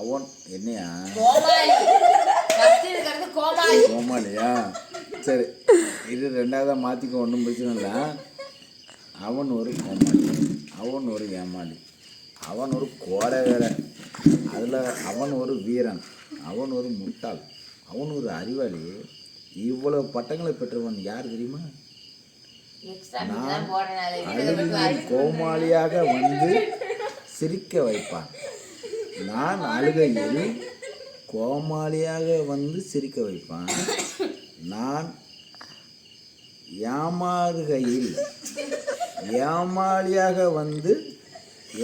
அவன் என்னையா? கோமாளியா? சரி இது ரெண்டாவதா மாற்றிக்க ஒன்றும் பிரச்சனை இல்லை. அவன் ஒரு கோமாளி. அவன் ஒரு ஏமாளி. அவன் ஒரு கோடை வேற அதில் அவன் ஒரு வீரன். அவன் ஒரு முட்டாள். அவன் ஒரு அறிவாளி. இவ்வளவு பட்டங்களை பெற்றவன் யார் தெரியுமா? அழுகையில் கோமாளியாக வந்து சிரிக்க வைப்பான். நான் அழுகையில் கோமாளியாக வந்து சிரிக்க வைப்பான். நான் ஏமாறுகையில் ஏமாளியாக வந்து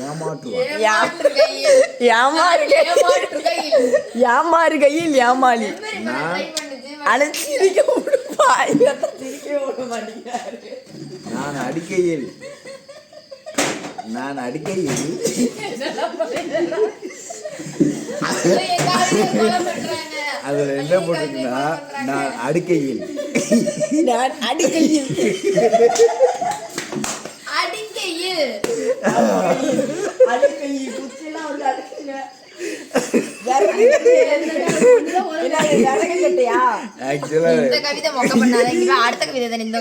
ஏமாற்றுவான். ஏமாற்று கையில் ஏமாறுகை ஏமாற்று கையில் ஏமாறு கையில் ஏமாளி. நான் ட்ரை பண்ணுச்சு அழு சிரிக்க விடுப்பா. இவத்த சிரிக்க விட மாட்டேங்கிறாரு. நான் அடிக்கையில் நான் அடிக்கையில் அதில் என்ன போட்டிருக்குன்னா நான் அடுக்கையில். நான் அடிக்கையில். அடிக்கையில். அடிக்கையில். குச்சிலாம் வந்து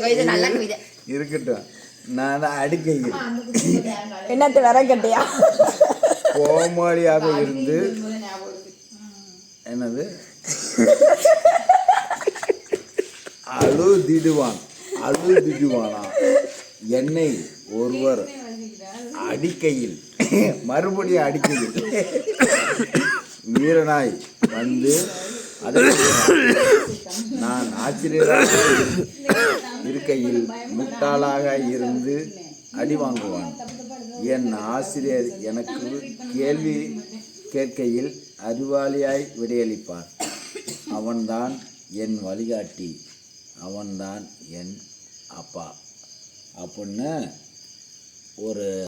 கவிதை இருக்கட்டும். நான் அடுக்கையில். என்னத்த விறகு கட்டையா? கோமாளியாக இருந்து என்னது? அழுதிடுவான். அழுதிடுவானா? என்னை ஒருவர் அடிக்கையில். மறுபடியும் அடிக்கையில். வீரனாய் வந்து. நான் ஆசிரியராக இருக்கையில் முட்டாளாக இருந்து அடி வாங்குவான். என் ஆசிரியர் எனக்கு கேள்வி கேட்கையில் அறிவாளியாய் விடையளிப்பார். அவன்தான் என் வழிகாட்டி. அவன்தான் என் அப்பா. அப்படின்னு ஒரு